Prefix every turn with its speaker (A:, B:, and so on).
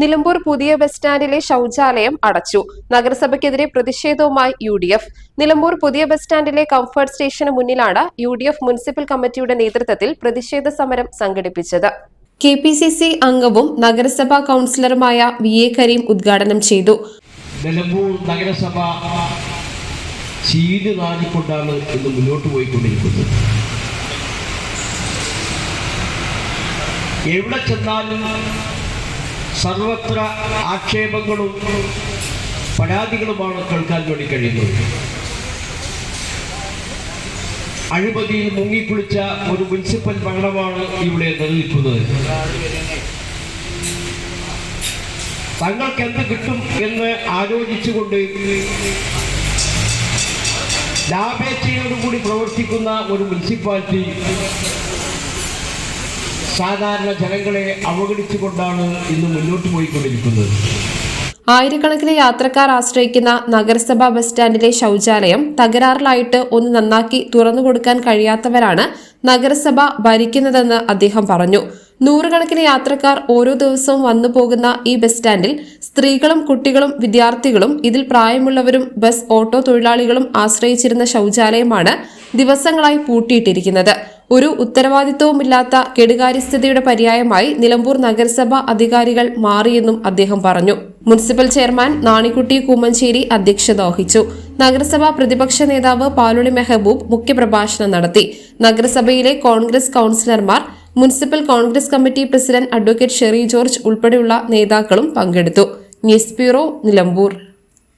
A: നിലമ്പൂർ പുതിയ ബസ് സ്റ്റാൻഡിലെ ശൌചാലയം അടച്ചു. നഗരസഭയ്ക്കെതിരെ പ്രതിഷേധവുമായി യു ഡി എഫ് നിലമ്പൂർ പുതിയ ബസ് സ്റ്റാൻഡിലെ കംഫർട്ട് സ്റ്റേഷന് മുന്നിലാണ് യു ഡി എഫ് മുനിസിപ്പൽ കമ്മിറ്റിയുടെ നേതൃത്വത്തിൽ പ്രതിഷേധ സമരം സംഘടിപ്പിച്ചത്. കെ പി സി സി അംഗവും നഗരസഭാ കൗൺസിലറുമായ വി എ കരീം ഉദ്ഘാടനം ചെയ്തു.
B: നിലമ്പൂർ നഗരസഭ മുന്നോട്ട് എവിടെ ചെന്നാലും സർവത്ര ആക്ഷേപങ്ങളും പരാതികളുമാണ് കേൾക്കാൻ വേണ്ടി കഴിയുന്നത്. അഴിമതിയിൽ മുങ്ങിക്കുളിച്ച ഒരു മുനിസിപ്പൽ ഭരണമാണ് ഇവിടെ നിലനിൽക്കുന്നത്. തങ്ങൾക്ക് എന്ത് കിട്ടും എന്ന് ആലോചിച്ചുകൊണ്ട് ലാഭേച്ഛയോടുകൂടി പ്രവർത്തിക്കുന്ന ഒരു മുനിസിപ്പാലിറ്റി സാധാരണ ജനങ്ങളെ അവഗണിച്ചുകൊണ്ടാണ് ഇന്ന് മുന്നോട്ട് പോയിക്കൊണ്ടിരിക്കുന്നത്.
A: ആയിരക്കണക്കിന് യാത്രക്കാർ ആശ്രയിക്കുന്ന നഗരസഭാ ബസ് സ്റ്റാൻഡിലെ ശൗചാലയം തകരാറിലായിട്ട് ഒന്ന് നന്നാക്കി തുറന്നു കൊടുക്കാൻ കഴിയാത്തവരാണ് നഗരസഭ ഭരിക്കുന്നതെന്ന് അദ്ദേഹം പറഞ്ഞു. നൂറുകണക്കിന് യാത്രക്കാർ ഓരോ ദിവസവും വന്നു പോകുന്ന ഈ ബസ് സ്റ്റാൻഡിൽ സ്ത്രീകളും കുട്ടികളും വിദ്യാർത്ഥികളും ഇതിൽ പ്രായമുള്ളവരും ബസ് ഓട്ടോ തൊഴിലാളികളും ആശ്രയിച്ചിരുന്ന ശൗചാലയമാണ് ദിവസങ്ങളായി പൂട്ടിയിട്ടിരിക്കുന്നത്. ഒരു ഉത്തരവാദിത്വവുമില്ലാത്ത കെടുകാര്യസ്ഥതയുടെ പര്യായമായി നിലമ്പൂർ നഗരസഭ അധികാരികൾ മാറിയെന്നും അദ്ദേഹം പറഞ്ഞു. മുനിസിപ്പൽ ചെയർമാൻ നാണിക്കുട്ടി കൂമഞ്ചേരി അധ്യക്ഷത വഹിച്ചു. നഗരസഭാ പ്രതിപക്ഷ നേതാവ് പാലുളി മെഹബൂബ് മുഖ്യപ്രഭാഷണം നടത്തി. നഗരസഭയിലെ Congress കൌൺസിലർമാർ municipal Congress committee president advocate Sherry George ഉൾപ്പെടെയുള്ള നേതാക്കളും പങ്കെടുത്തു. News bureau Nilambur.